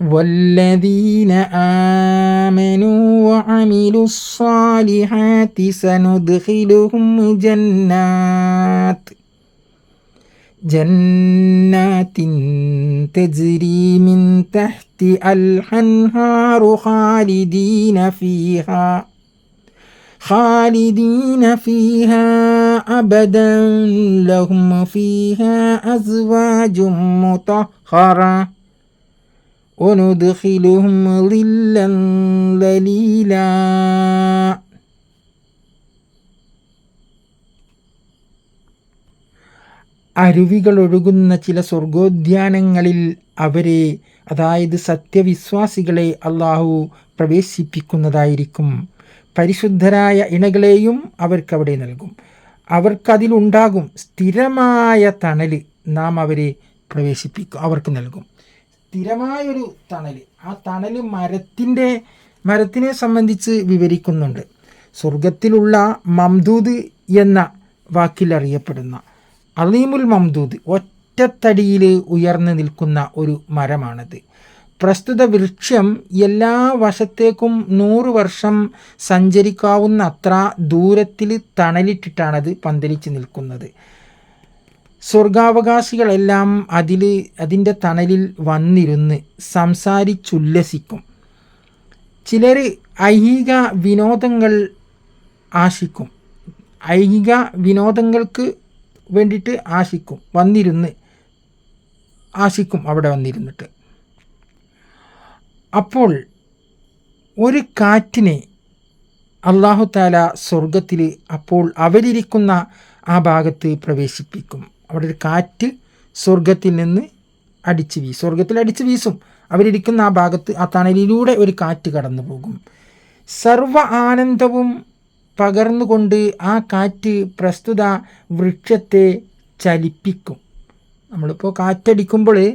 والذين آمنوا وعملوا الصالحات سندخلهم جنات جنات تجري من تحت الأنهار خالدين فيها خالدين فيها أبدا. لهم فيها أزواج مطهرة. وندخلهم ظلا ذليلا അരുവികൾ ഒഴുകുന്ന ചില സ്വർഗോദ്യാനങ്ങളിൽ അവരെ അതായത് സത്യവിശ്വാസികളെ അള്ളാഹു പ്രവേശിപ്പിക്കുന്നതായിരിക്കും പരിശുദ്ധരായ ഇണകളെയും അവർക്കവിടെ നൽകും അവർക്കതിലുണ്ടാകും സ്ഥിരമായ തണൽ നാം അവരെ പ്രവേശിപ്പിക്കും അവർക്ക് നൽകും സ്ഥിരമായൊരു തണൽ ആ തണൽ മരത്തിന്റെ മരത്തിനെ സംബന്ധിച്ച് വിവരിക്കുന്നുണ്ട്. സ്വർഗത്തിലുള്ള മംദൂദ് എന്ന വാക്കിൽ അറിയപ്പെടുന്ന അലീമുൽ മംദൂദ് ഒറ്റത്തടിയിൽ ഉയർന്നു നിൽക്കുന്ന ഒരു മരമാണത്. പ്രസ്തുത വൃക്ഷം എല്ലാ വശത്തേക്കും നൂറ് വർഷം സഞ്ചരിക്കാവുന്ന അത്ര ദൂരത്തിൽ തണലിട്ടിട്ടാണത് പന്തലിച്ച് നിൽക്കുന്നത്. സ്വർഗാവകാശികളെല്ലാം അതിൽ അതിന്റെ തണലിൽ വന്നിരുന്ന് സംസാരിച്ചുല്ലസിക്കും. ചിലർ ഐഹിക വിനോദങ്ങൾ ആശിക്കും. ഐഹിക വിനോദങ്ങൾക്ക് വേണ്ടിയിട്ട് ആശിക്കും. വന്നിരുന്ന് ആശിക്കും അവിടെ വന്നിരുന്നിട്ട്. അപ്പോൾ ഒരു കാറ്റിനെ അള്ളാഹു താല സ്വർഗത്തിൽ അപ്പോൾ അവരിരിക്കുന്ന ആ ഭാഗത്ത് പ്രവേശിപ്പിക്കും. അവിടെ ഒരു കാറ്റ് സ്വർഗത്തിൽ നിന്ന് അടിച്ച് വീശും സ്വർഗത്തിൽ അടിച്ച് വീസും അവരിരിക്കുന്ന ആ ഭാഗത്ത് ആ തണലിലൂടെ ഒരു കാറ്റ് കടന്നു പോകും. സർവ ആനന്ദവും പകർന്നുകൊണ്ട് ആ കാറ്റ് പ്രസ്തുത വൃക്ഷത്തെ ചലിപ്പിക്കും. നമ്മളിപ്പോൾ കാറ്റടിക്കുമ്പോൾ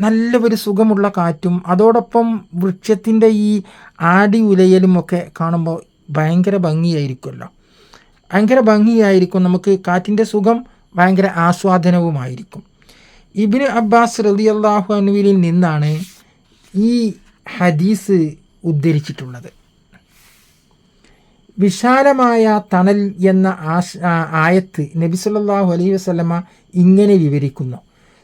നല്ല ഒരു സുഖമുള്ള കാറ്റും അതോടൊപ്പം വൃക്ഷത്തിന്റെ ഈ ആടി ഉലയലും ഒക്കെ കാണുമ്പോൾ ഭയങ്കര ഭംഗിയായിരിക്കുമല്ലോ. ഭയങ്കര ഭംഗിയായിരിക്കും നമുക്ക് കാറ്റിന്റെ സുഖം ഭയങ്കര ആസ്വാദനവുമായിരിക്കും. ഇബിന് അബ്ബാസ് റതി അള്ളാഹു അനുവിൽ നിന്നാണ് ഈ ഹദീസ് ഉദ്ധരിച്ചിട്ടുള്ളത്. വിശാലമായ തണൽ എന്ന ആശ ആയത്ത് നബി സല്ലാഹു അലൈഹി വസ്ലമ ഇങ്ങനെ വിവരിക്കുന്നു.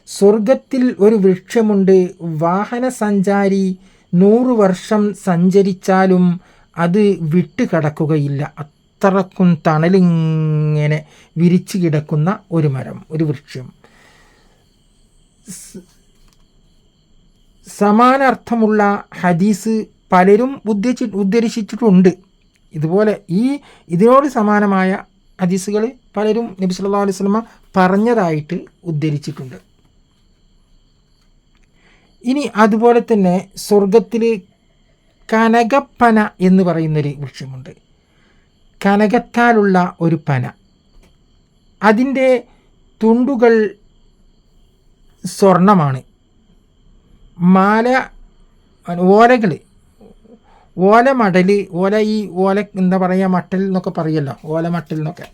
സ്വർഗത്തിൽ ഒരു വൃക്ഷമുണ്ട് വാഹന സഞ്ചാരി നൂറു വർഷം സഞ്ചരിച്ചാലും അത് വിട്ടുകടക്കുകയില്ല. അത്രക്കും തണലിങ്ങനെ വിരിച്ചു കിടക്കുന്ന ഒരു മരം ഒരു വൃക്ഷം. സമാനാർത്ഥമുള്ള ഹദീസ് പലരും ഉദ്ദേശി ഉദ്ധരിച്ചിട്ടുണ്ട്. ഇതുപോലെ ഈ ഇതിനോട് സമാനമായ ഹദീസുകൾ പലരും നബി സല്ലാ അലൈഹി സ്വലമ പറഞ്ഞതായിട്ട് ഉദ്ധരിച്ചിട്ടുണ്ട്. ഇനി അതുപോലെ തന്നെ സ്വർഗത്തിൽ കനകപ്പന എന്ന് പറയുന്നൊരു വൃക്ഷമുണ്ട്. കനകത്താലുള്ള ഒരു പന. അതിന്റെ തുണ്ടുകൾ സ്വർണമാണ്. മാല ഓലകൾ ഓല മടൽ ഓല ഈ ഓല എന്താ പറയുക മട്ടൽ എന്നൊക്കെ പറയല്ലോ ഓല മട്ടൽ എന്നൊക്കെ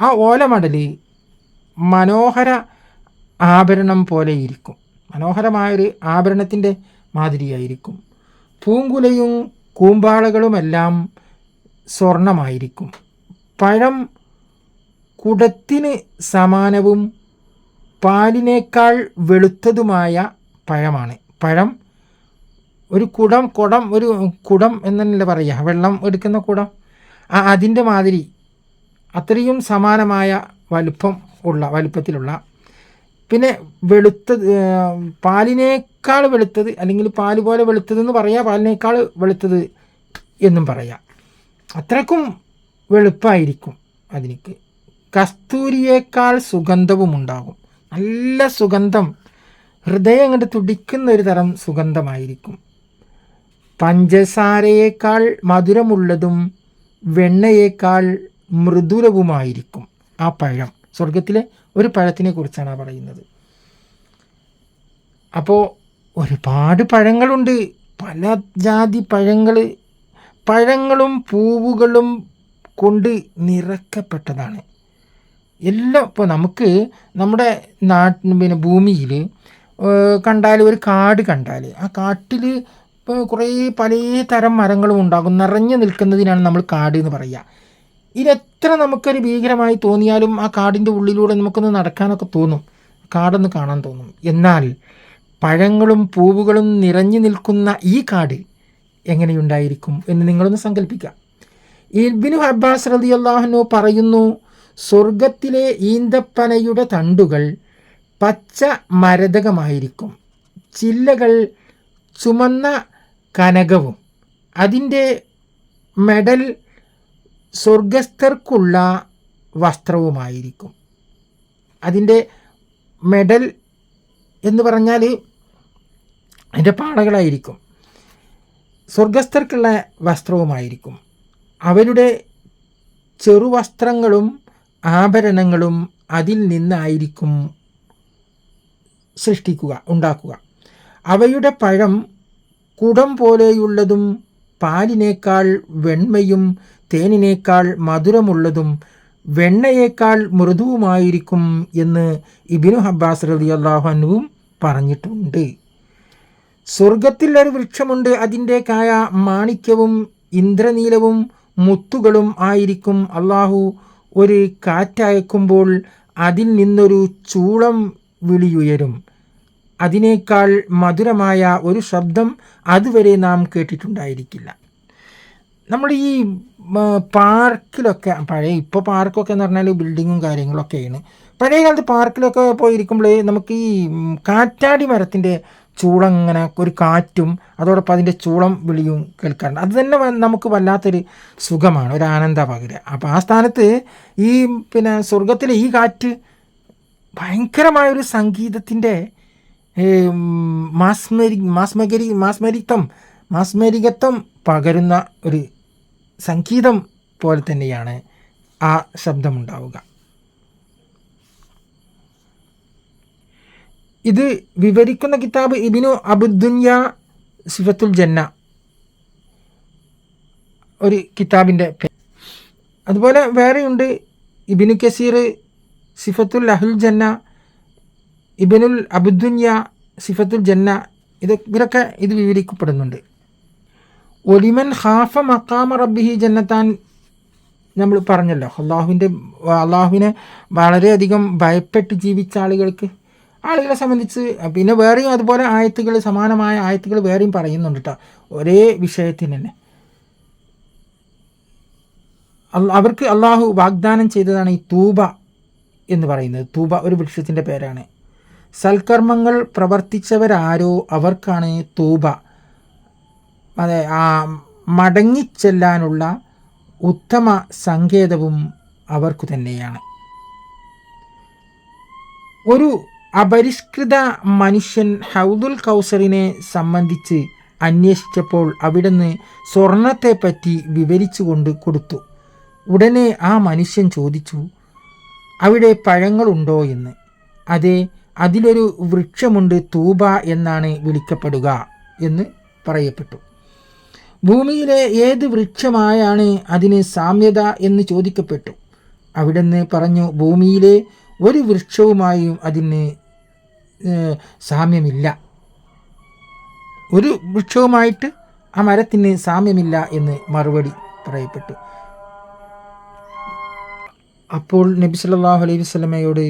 ആ ഓല മടൽ മനോഹര ആഭരണം പോലെ ഇരിക്കും. മനോഹരമായൊരു ആഭരണത്തിന്റെ മാതിരിയായിരിക്കും. പൂങ്കുലയും കൂമ്പാളകളുമെല്ലാം സ്വർണമായിരിക്കും. പഴം കുടത്തിന് സമാനവും പാലിനേക്കാൾ വെളുത്തതുമായ പഴമാണ്. പഴം ഒരു കുടം കുടം ഒരു കുടം എന്നല്ലേ പറയുക? വെള്ളം എടുക്കുന്ന കുടം. ആ അതിന്റെ മാതിരി അത്രയും സമാനമായ വലുപ്പം ഉള്ള വലുപ്പത്തിലുള്ള. പിന്നെ വെളുത്തത് പാലിനേക്കാൾ വെളുത്തത് അല്ലെങ്കിൽ പാൽ പോലെ വെളുത്തതെന്ന് പറയാം പാലിനേക്കാൾ വെളുത്തത് എന്നും പറയാം. അത്രക്കും വെളുപ്പായിരിക്കും അതിനിക്ക്. കസ്തൂരിയേക്കാൾ സുഗന്ധവും ഉണ്ടാകും നല്ല സുഗന്ധം ഹൃദയം അങ്ങോട്ട് തുടിക്കുന്ന ഒരു തരം സുഗന്ധമായിരിക്കും. പഞ്ചസാരയേക്കാൾ മധുരമുള്ളതും വെണ്ണയേക്കാൾ മൃദുലവുമായിരിക്കും ആ പഴം. സ്വർഗത്തിലെ ഒരു പഴത്തിനെ കുറിച്ചാണ് പറയുന്നത്. അപ്പോൾ ഒരുപാട് പഴങ്ങളുണ്ട്. പല ജാതി പഴങ്ങൾ പഴങ്ങളും പൂവുകളും കൊണ്ട് നിറക്കപ്പെട്ടതാണ്. എല്ലാം ഇപ്പോൾ നമുക്ക് നമ്മുടെ നാട്ടിന് പിന്നെ ഭൂമിയിൽ കണ്ടാൽ ഒരു കാട് കണ്ടാൽ ആ കാട്ടിൽ ഇപ്പോൾ കുറേ പല തരം മരങ്ങളും ഉണ്ടാകും. നിറഞ്ഞു നിൽക്കുന്നതിനാണ് നമ്മൾ കാട് എന്ന് പറയുക. ഇതെത്ര നമുക്കൊരു ഭീകരമായി തോന്നിയാലും ആ കാടിന്റെ ഉള്ളിലൂടെ നമുക്കൊന്ന് നടക്കാനൊക്കെ തോന്നും. കാടൊന്ന് കാണാൻ തോന്നും. എന്നാൽ പഴങ്ങളും പൂവുകളും നിറഞ്ഞു നിൽക്കുന്ന ഈ കാട് എങ്ങനെയുണ്ടായിരിക്കും എന്ന് നിങ്ങളൊന്ന് സങ്കല്പിക്കാം ഇബിനു അബ്ബാസ് റതി അള്ളാഹുനു പറയുന്നു സ്വർഗത്തിലെ ഈന്തപ്പനയുടെ തണ്ടുകൾ പച്ച മരതകമായിരിക്കും. ചില്ലകൾ ചുമന്ന കനകവും. അതിന്റെ മെഡൽ സ്വർഗസ്ഥർക്കുള്ള വസ്ത്രവുമായിരിക്കും. അതിന്റെ മെഡൽ എന്ന് പറഞ്ഞാൽ അതിന്റെ പാടകളായിരിക്കും. സ്വർഗസ്ഥർക്കുള്ള വസ്ത്രവുമായിരിക്കും. അവരുടെ ചെറുവസ്ത്രങ്ങളും ആഭരണങ്ങളും അതിൽ നിന്നായിരിക്കും സൃഷ്ടിക്കുക ഉണ്ടാക്കുക. അവയുടെ പഴം കുടം പോലെയുള്ളതും പാലിനേക്കാൾ വെണ്മയും തേനിനേക്കാൾ മധുരമുള്ളതും വെണ്ണയേക്കാൾ മൃദുവുമായിരിക്കും എന്ന് ഇബിനു ഹബ്ബാസ് റതി അള്ളാഹുനുവും പറഞ്ഞിട്ടുണ്ട്. സ്വർഗത്തിൽ ഒരു വൃക്ഷമുണ്ട്. അതിന്റെ കായ മാണിക്യവും ഇന്ദ്രനീലവും മുത്തുകളും ആയിരിക്കും. അള്ളാഹു ഒരു കാറ്റയക്കുമ്പോൾ അതിൽ നിന്നൊരു ചൂളം വിളിയുയരും. അതിനേക്കാൾ മധുരമായ ഒരു ശബ്ദം അതുവരെ നാം കേട്ടിട്ടുണ്ടായിരിക്കില്ല. നമ്മൾ ഈ പാർക്കിലൊക്കെ പഴയ ഇപ്പോൾ പാർക്കൊക്കെ എന്ന് പറഞ്ഞാൽ ബിൽഡിങ്ങും കാര്യങ്ങളൊക്കെയാണ്. പഴയ കാലത്ത് പാർക്കിലൊക്കെ പോയിരിക്കുമ്പോൾ നമുക്ക് ഈ കാറ്റാടി മരത്തിന്റെ ചൂളം ഇങ്ങനെ ഒരു കാറ്റും അതോടൊപ്പം അതിന്റെ ചൂളം വിളിയും കേൾക്കാറുണ്ട്. അത് തന്നെ നമുക്ക് വല്ലാത്തൊരു സുഖമാണ് ഒരു ആനന്ദ പകര്. അപ്പോൾ ആ സ്ഥാനത്ത് ഈ പിന്നെ സ്വർഗത്തിലെ ഈ കാറ്റ് ഭയങ്കരമായൊരു സംഗീതത്തിന്റെ മാസ്മരി മാസ്മകരി മാസ്മരിത്വം മാസ്മരികത്വം പകരുന്ന ഒരു സംഗീതം പോലെ തന്നെയാണ് ആ ശബ്ദമുണ്ടാവുക. ഇത് വിവരിക്കുന്ന കിതാബ് ഇബിനു അബുദ്ദുന്യ സിഫത്തുൽ ജന്ന. ഒരു കിതാബിന്റെ അതുപോലെ വേറെയുണ്ട്. ഇബിനു കസീർ സിഫത്തുൽ അഹുൽ ജന്ന ഇബിനുൽ അബുദ്ദുന്യ സിഫത്തുൽ ജന്ന ഇത് ഇവരൊക്കെ ഇത് വിവരിക്കപ്പെടുന്നുണ്ട്. ഒലിമൻ ഹാഫ മക്കാമ റബ്ബിഹി ജന്നത്താൻ നമ്മൾ പറഞ്ഞല്ലോ. അള്ളാഹുവിന്റെ അള്ളാഹുവിനെ വളരെയധികം ഭയപ്പെട്ട് ജീവിച്ച ആളുകൾക്ക് ആളുകളെ സംബന്ധിച്ച് പിന്നെ വേറെയും അതുപോലെ ആയത്തുകൾ സമാനമായ ആയത്തുകൾ വേറെയും പറയുന്നുണ്ട് കേട്ടോ ഒരേ വിഷയത്തിന് തന്നെ. അവർക്ക് അള്ളാഹു വാഗ്ദാനം ചെയ്തതാണ് ഈ തൂബ എന്ന് പറയുന്നത്. തൂബ ഒരു വൃക്ഷത്തിന്റെ പേരാണ്. സൽക്കർമ്മങ്ങൾ പ്രവർത്തിച്ചവരാരോ അവർക്കാണ് തൂബ. അതെ ആ മടങ്ങിച്ചെല്ലാനുള്ള ഉത്തമ സങ്കേതവും അവർക്കു തന്നെയാണ്. ഒരു അപരിഷ്കൃത മനുഷ്യൻ ഹൗദുൽ കൗസറിനെ സംബന്ധിച്ച് അന്വേഷിച്ചപ്പോൾ അവിടുന്ന് സ്വർണത്തെപ്പറ്റി വിവരിച്ചുകൊണ്ട് കൊടുത്തു. ഉടനെ ആ മനുഷ്യൻ ചോദിച്ചു അവിടെ പഴങ്ങളുണ്ടോ എന്ന്? അതെ അതിലൊരു വൃക്ഷമുണ്ട് തൂബ എന്നാണ് വിളിക്കപ്പെടുക എന്ന് പറയപ്പെട്ടു. ഭൂമിയിലെ ഏത് വൃക്ഷമായാണ് അതിന് സാമ്യത എന്ന് ചോദിക്കപ്പെട്ടു. അവിടുന്ന് പറഞ്ഞു ഭൂമിയിലെ ഒരു വൃക്ഷവുമായും അതിന് സാമ്യമില്ല. ഒരു വൃക്ഷവുമായിട്ട് ആ മരത്തിന് സാമ്യമില്ല എന്ന് മറുപടി പറയപ്പെട്ടു. അപ്പോൾ നബി സല്ലാഹു അലൈഹി വസ്ലമയോട്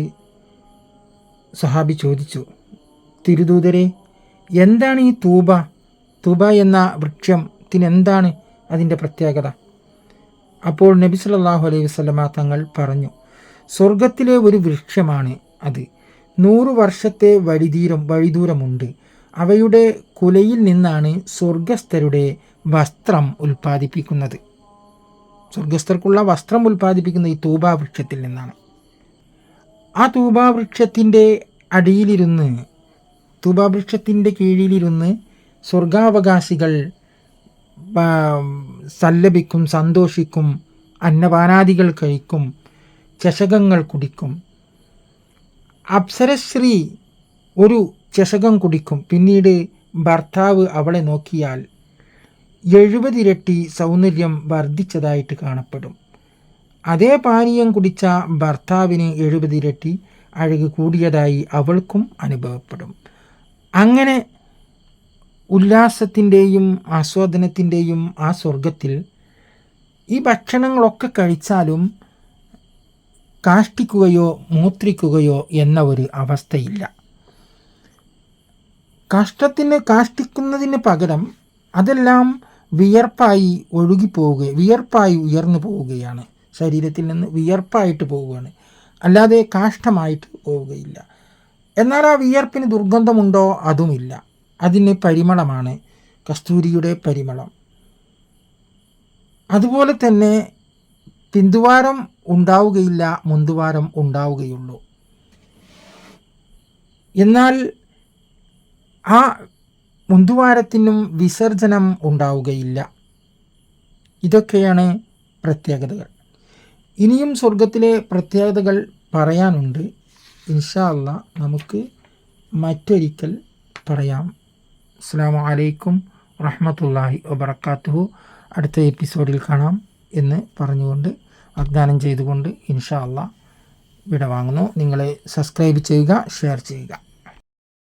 സഹാബി ചോദിച്ചു തിരുദൂതരെ എന്താണ് ഈ തൂബ? തൂബ എന്ന വൃക്ഷത്തിന് എന്താണ് അതിന്റെ പ്രത്യേകത? അപ്പോൾ നബി സല്ലാഹു അലൈഹി വസ്ലമ തങ്ങൾ പറഞ്ഞു സ്വർഗത്തിലെ ഒരു വൃക്ഷമാണ് അത്. നൂറു വർഷത്തെ വഴിതീരം വഴിദൂരമുണ്ട്. അവയുടെ കുലയിൽ നിന്നാണ് സ്വർഗസ്ഥരുടെ വസ്ത്രം ഉൽപ്പാദിപ്പിക്കുന്നത്. സ്വർഗസ്ഥർക്കുള്ള വസ്ത്രം ഉൽപ്പാദിപ്പിക്കുന്ന ഈ തൂബാ വൃക്ഷത്തിൽ നിന്നാണ്. ആ തൂബാ വൃക്ഷത്തിന്റെ അടിയിലിരുന്ന് തൂബാ വൃക്ഷത്തിന്റെ കീഴിലിരുന്ന് സ്വർഗാവകാശികൾ സല്ലപിക്കും സന്തോഷിക്കും അന്നപാനാദികൾ കഴിക്കും ചഷകങ്ങൾ കുടിക്കും അപ്സരശ്രീ ഒരു ചഷകം കുടിക്കും. പിന്നീട് ഭർത്താവ് അവളെ നോക്കിയാൽ എഴുപതിരട്ടി സൗന്ദര്യം വർദ്ധിച്ചതായിട്ട് കാണപ്പെടും. അതേ പാനീയം കുടിച്ച ഭർത്താവിന് എഴുപതിരട്ടി അഴക് കൂടിയതായി അവൾക്കും അനുഭവപ്പെടും. അങ്ങനെ ഉല്ലാസത്തിന്റെയും ആസ്വാദനത്തിന്റെയും ആ സ്വർഗത്തിൽ ഈ ഭക്ഷണങ്ങളൊക്കെ കഴിച്ചാലും കാഷ്ടിക്കുകയോ മൂത്രിക്കുകയോ എന്ന ഒരു അവസ്ഥയില്ല. കഷ്ടത്തിന് കാഷ്ടിക്കുന്നതിന് പകരം അതെല്ലാം വിയർപ്പായി ഒഴുകിപ്പോവുക വിയർപ്പായി ഉയർന്നു പോവുകയാണ്. ശരീരത്തിൽ നിന്ന് വിയർപ്പായിട്ട് പോവുകയാണ്. അല്ലാതെ കാഷ്ടമായിട്ട് പോവുകയില്ല. എന്നാൽ ആ വിയർപ്പിന് ദുർഗന്ധമുണ്ടോ? അതുമില്ല. അതിന് പരിമളമാണ്. കസ്തൂരിയുടെ പരിമളം. അതുപോലെ തന്നെ പിന്തുവാരം ഉണ്ടാവുകയില്ല മുന്തുവാരം ഉണ്ടാവുകയുള്ളൂ. എന്നാൽ ആ മുന്തുവാരത്തിനും വിസർജനം ഉണ്ടാവുകയില്ല. ഇതൊക്കെയാണ് പ്രത്യേകതകൾ. ഇനിയും സ്വർഗത്തിലെ പ്രത്യേകതകൾ പറയാനുണ്ട്. ഇൻഷാല്ല നമുക്ക് മറ്റൊരിക്കൽ പറയാം. അസ്സാം വലൈക്കും വറഹമത്തല്ലാഹി വാത്തു അടുത്ത എപ്പിസോഡിൽ കാണാം. എന്ന് പറഞ്ഞുകൊണ്ട് വാഗ്ദാനം ചെയ്തുകൊണ്ട് ഇൻഷാ അല്ലാ വിട വാങ്ങുന്നു നിങ്ങളെ സബ്സ്ക്രൈബ് ചെയ്യുക ഷെയർ ചെയ്യുക.